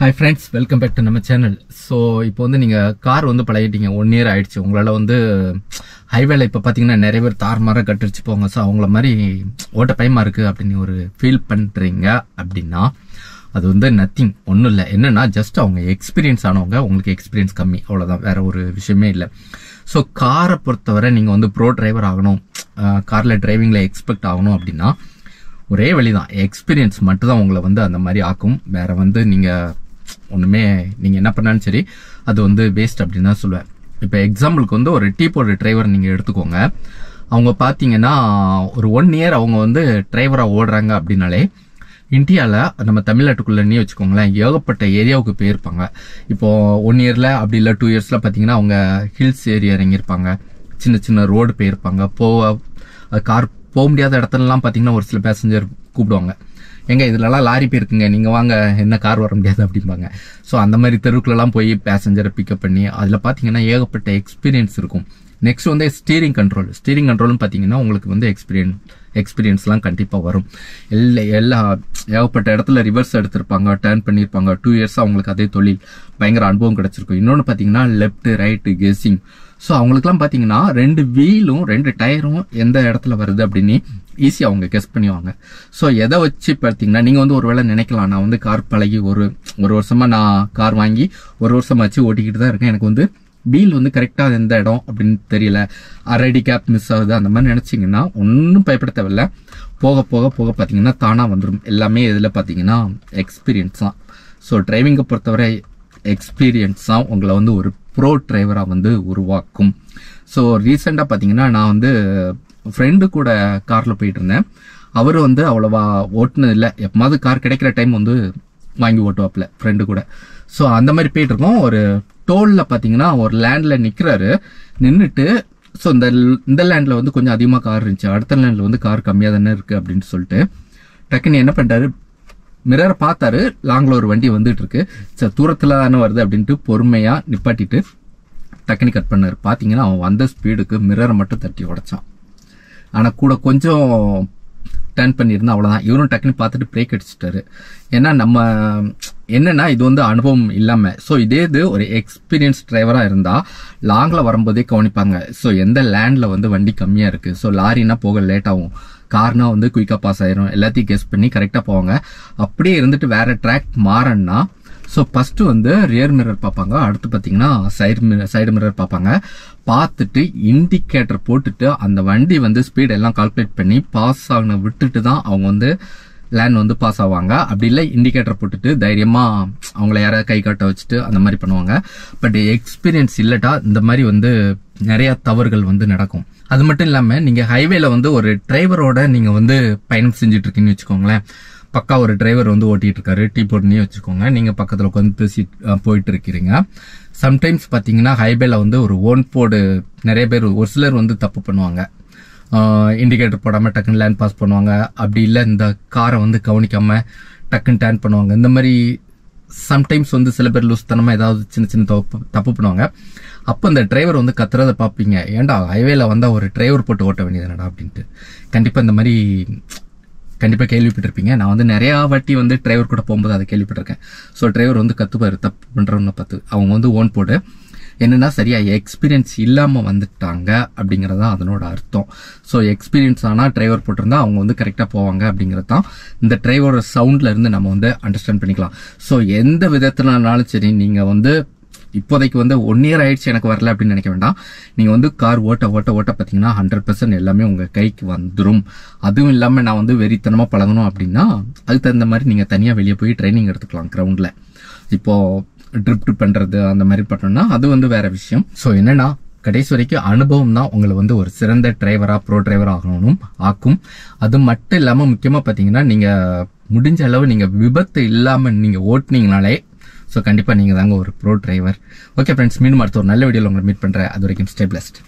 Hi friends welcome back to நம்ம channel so இப்போ வந்து நீங்கள் கார் வந்து பழகிட்டீங்க. ஒன் இயர் ஆயிடுச்சு. உங்களால் வந்து ஹைவேல இப்போ பார்த்தீங்கன்னா நிறைய பேர் தார் மாற கட்டிருச்சு போங்க. ஸோ அவங்கள மாதிரி ஓட்ட பயமாக இருக்குது அப்படின்னு ஒரு ஃபீல் பண்ணுறீங்க அப்படின்னா அது வந்து நத்திங் ஒன்றும் இல்லை. என்னன்னா ஜஸ்ட் அவங்க எக்ஸ்பீரியன்ஸ் ஆனவங்க உங்களுக்கு எக்ஸ்பீரியன்ஸ் கம்மி. அவ்வளோதான் வேற ஒரு விஷயமே இல்லை. ஸோ காரை பொறுத்தவரை நீங்கள் வந்து ப்ரோ டிரைவர் ஆகணும். காரில் டிரைவிங்கில் எக்ஸ்பெக்ட் ஆகணும் அப்படின்னா ஒரே வழிதான். எக்ஸ்பீரியன்ஸ் மட்டும் தான் உங்களை வந்து அந்த மாதிரி ஆக்கும். வேற வந்து நீங்கள் ஒன்றுமே நீங்கள் என்ன பண்ணாலும் சரி அது வந்து வேஸ்ட் அப்படின்னு தான் சொல்லுவேன். இப்போ எக்ஸாம்பிளுக்கு வந்து ஒரு டீ போடுற டிரைவர் நீங்கள் எடுத்துக்கோங்க. அவங்க பார்த்தீங்கன்னா ஒரு ஒன் இயர் அவங்க வந்து டிரைவராக ஓடுறாங்க அப்படின்னாலே இந்தியாவில் நம்ம தமிழ்நாட்டுக்குள்ளே வச்சுக்கோங்களேன் ஏகப்பட்ட ஏரியாவுக்கு போயிருப்பாங்க. இப்போது ஒன் இயரில் அப்படி இல்லை டூ இயர்ஸில் பார்த்தீங்கன்னா அவங்க ஹில்ஸ் ஏரியா இறங்கியிருப்பாங்க. சின்ன சின்ன ரோடு போயிருப்பாங்க. போக கார் போக முடியாத இடத்துலலாம் பார்த்தீங்கன்னா ஒரு சில பேசஞ்சர் கூப்பிடுவாங்க. எங்க இதுலலாம் லாரி போயிருக்குங்க. நீங்கள் வாங்க. என்ன கார் வர முடியாது அப்படிம்பாங்க. ஸோ அந்த மாதிரி தெருக்குள்ளலாம் போய் பேசஞ்சரை பிக்கப் பண்ணி அதில் பார்த்தீங்கன்னா ஏகப்பட்ட எக்ஸ்பீரியன்ஸ் இருக்கும். நெக்ஸ்ட் வந்து ஸ்டீரிங் கண்ட்ரோல் ஸ்டீரிங் கண்ட்ரோல்னு பார்த்தீங்கன்னா உங்களுக்கு வந்து எக்ஸ்பீரியன்ஸ் எக்ஸ்பீரியன்ஸ்லாம் கண்டிப்பாக வரும். எல்லா எல்லா ஏகப்பட்ட இடத்துல ரிவர்ஸ் எடுத்திருப்பாங்க டேர்ன் பண்ணியிருப்பாங்க டூ இயர்ஸாக அவங்களுக்கு அதே தொழில். பயங்கர அனுபவம் கிடச்சிருக்கும். இன்னொன்று பார்த்தீங்கன்னா லெஃப்ட் ரைட்டு கெஸ்ஸிங் ஸோ அவங்களுக்குலாம் பார்த்தீங்கன்னா ரெண்டு வீலும் ரெண்டு டயரும் எந்த இடத்துல வருது அப்படின்னு ஈஸியாக அவங்க கெஸ் பண்ணுவாங்க ஸோ எதை வச்சு பார்த்தீங்கன்னா நீங்கள் வந்து ஒரு வேளை நினைக்கலாம் நான் வந்து கார் பழகி ஒரு ஒரு வருஷமாக நான் கார் வாங்கி ஒரு வருஷமாக வச்சு ஓட்டிக்கிட்டு தான் இருக்கேன். எனக்கு வந்து வீல் வந்து கரெக்டாக எந்த இடம் அப்படின்னு தெரியல. அரடி கேப் மிஸ் ஆகுது அந்த மாதிரி நினச்சிங்கன்னா ஒன்றும் பயப்பட தேவையில்ல. போக போக போக பார்த்தீங்கன்னா தானாக வந்துடும் எல்லாமே இதில் பார்த்தீங்கன்னா எக்ஸ்பீரியன்ஸ் தான். ஸோ டிரைவிங்கை பொறுத்தவரை எக்ஸ்பீரியன்ஸ் தான் உங்களை வந்து ஒரு ப்ரோ டிரைவராக வந்து உருவாக்கும். ஸோ ரீசெண்டாக பார்த்தீங்கன்னா நான் வந்து ஃப்ரெண்டு கூட காரில் போயிட்டு இருந்தேன் அவர் வந்து அவ்வளோவா ஓட்டுனது இல்லை. எப்போமாவது கார் கிடைக்கிற டைம் வந்து வாங்கி ஓட்டுவாப்புல ஃப்ரெண்டு கூட. ஸோ அந்த மாதிரி போயிட்டு இருக்கோம் ஒரு டோலில் பார்த்தீங்கன்னா ஒரு லேண்டில் நிற்கிறாரு நின்றுட்டு ஸோ இந்த இந்த லேண்டில் வந்து கொஞ்சம் அதிகமாக கார் இருந்துச்சு. அடுத்த லேண்டில் வந்து கார் கம்மியாக தானே இருக்குது அப்படின்னு சொல்லிட்டு டக்குன்னு என்ன பண்ணிட்டாரு? மிரரை பார்த்தாரு லாங்கில் ஒரு வண்டி வந்துட்டு இருக்கு சரி தூரத்தில் தானே வருது அப்படின்ட்டு பொறுமையாக நிப்பாட்டிட்டு டக்குனி கட் பண்ணாரு. பார்த்தீங்கன்னா அவன் வந்த ஸ்பீடுக்கு மிரரை மட்டும் தட்டி உடைச்சான். ஆனால் கூட கொஞ்சம் டர்ன் பண்ணியிருந்தா அவ்வளோதான் இவரும் டக்குன்னு பார்த்துட்டு பிரேக் அடிச்சிட்டாரு. ஏன்னா நம்ம என்னன்னா இது வந்து அனுபவம் இல்லாமல் ஸோ இதே இது ஒரு எக்ஸ்பீரியன்ஸ் டிரைவராக இருந்தால் லாங்கில் வரும்போதே கவனிப்பாங்க. ஸோ எந்த லேண்டில் வந்து வண்டி கம்மியாக இருக்குது ஸோ லாரினா போக லேட் ஆகும். கார்னா வந்து குயிக்காக பாஸ் ஆயிரும். எல்லாத்தையும் கெஸ் பண்ணி கரெக்டாக போவாங்க. அப்படியே இருந்துட்டு வேற ட்ராக் மாறன்னா ஸோ ஃபஸ்ட்டு வந்து ரியர் மிரர் பார்ப்பாங்க. அடுத்து பார்த்தீங்கன்னா சைடு மிரர் சைடு மிரர் பார்ப்பாங்க. பார்த்துட்டு இண்டிகேட்டர் போட்டுட்டு அந்த வண்டி வந்து ஸ்பீட் எல்லாம் கால்குலேட் பண்ணி பாஸ் ஆகின விட்டுட்டு தான் அவங்க வந்து லேண்ட் வந்து பாஸ் ஆவாங்க. அப்படி இல்லை இண்டிகேட்டர் போட்டுட்டு தைரியமாக அவங்கள யாராவது கை காட்ட வச்சுட்டு அந்த மாதிரி பண்ணுவாங்க. பட் எக்ஸ்பீரியன்ஸ் இல்லட்டா இந்த மாதிரி வந்து நிறையா தவறுகள் வந்து நடக்கும். அது மட்டும் இல்லாமல் நீங்கள் ஹைவேல வந்து ஒரு டிரைவரோட நீங்கள் வந்து பயணம் செஞ்சுட்டு இருக்கீங்கன்னு வச்சுக்கோங்களேன். பக்கா ஒரு டிரைவர் வந்து ஓட்டிகிட்டு இருக்காரு டீ போட்டுனே வச்சுக்கோங்க. நீங்கள் பக்கத்தில் உட்காந்து பேசி போயிட்டு இருக்கிறீங்க சம்டைம்ஸ் பார்த்தீங்கன்னா ஹைவேல வந்து ஒரு ஓன் போர்டு நிறைய பேர் ஒரு சிலர் வந்து தப்பு பண்ணுவாங்க. இண்டிகேட்டர் போடாமல் டக்குன்னு லேண்ட் பாஸ் பண்ணுவாங்க. அப்படி இல்லை இந்த காரை வந்து கவனிக்காமல் டக்குன்னு டேர்ன் பண்ணுவாங்க. இந்த மாதிரி சம்டைம்ஸ் வந்து சில பேர் லூஸ்தனமாக ஏதாவது சின்ன சின்ன தப்பு தப்பு பண்ணுவாங்க. அப்போ இந்த டிரைவர் வந்து கத்துறத பார்ப்பீங்க ஏன்டா ஹைவேல வந்தால் ஒரு டிரைவர் போட்டு ஓட்ட வேண்டியதுனடா அப்படின்ட்டு. கண்டிப்பாக இந்த மாதிரி கண்டிப்பாக கேள்விப்பட்டிருப்பீங்க. நான் வந்து நிறையா வாட்டி வந்து டிரைவர் கூட போகும்போது அதை கேள்விப்பட்டிருக்கேன். ஸோ டிரைவர் வந்து கற்றுப்பார் தப்பு பண்றவங்க பார்த்து. அவங்க வந்து ஓன் போடு. என்னன்னா சரியா எக்ஸ்பீரியன்ஸ் இல்லாமல் வந்துட்டாங்க அப்படிங்கிறது தான் அதனோட அர்த்தம். ஸோ எக்ஸ்பீரியன்ஸ் ஆனால் டிரைவர் போட்டிருந்தா அவங்க வந்து கரெக்டாக போவாங்க அப்படிங்கிறது தான் இந்த டிரைவரோட சவுண்ட்ல இருந்து நம்ம வந்து அண்டர்ஸ்டாண்ட் பண்ணிக்கலாம். ஸோ எந்த விதத்துலனாலும் சரி நீங்கள் வந்து இப்போதைக்கு வந்து ஒன் இயர் ஆயிடுச்சு எனக்கு வரல அப்படின்னு நினைக்க வேண்டாம். நீங்க வந்து கார் ஓட்ட ஓட்ட ஓட்ட பாத்தீங்கன்னா ஹண்ட்ரட் பர்சன்ட் எல்லாமே உங்க கைக்கு வந்துடும் அதுவும் இல்லாம நான் வந்து வெறித்தனமா பழகணும் அப்படின்னா அதுக்கு தகுந்த மாதிரி நீங்க தனியா வெளியே போய் ட்ரைனிங் எடுத்துக்கலாம் கிரவுண்ட்ல இப்போ ட்ரிப் பண்றது அந்த மாதிரி பண்ணோம்னா அது வந்து வேற விஷயம். ஸோ என்னன்னா கடைசி வரைக்கும் அனுபவம் தான் உங்களை வந்து ஒரு சிறந்த டிரைவரா ப்ரோ டிரைவர் ஆகணும் ஆக்கும். அது மட்டும் இல்லாம முக்கியமா பாத்தீங்கன்னா நீங்க முடிஞ்ச அளவு நீங்க விபத்து இல்லாம நீங்க ஓட்டுனீங்கனாலே ஸோ கண்டிப்பாக நீங்கள் தாங்க ஒரு ப்ரோ டிரைவர் ஓகே ஃப்ரெண்ட்ஸ் மீண்டும் அடுத்த ஒரு நல்ல வீடியோவில் உங்களை மீட் பண்ணுறேன் அது வரைக்கும் ஸ்டே பிளஸ்ட்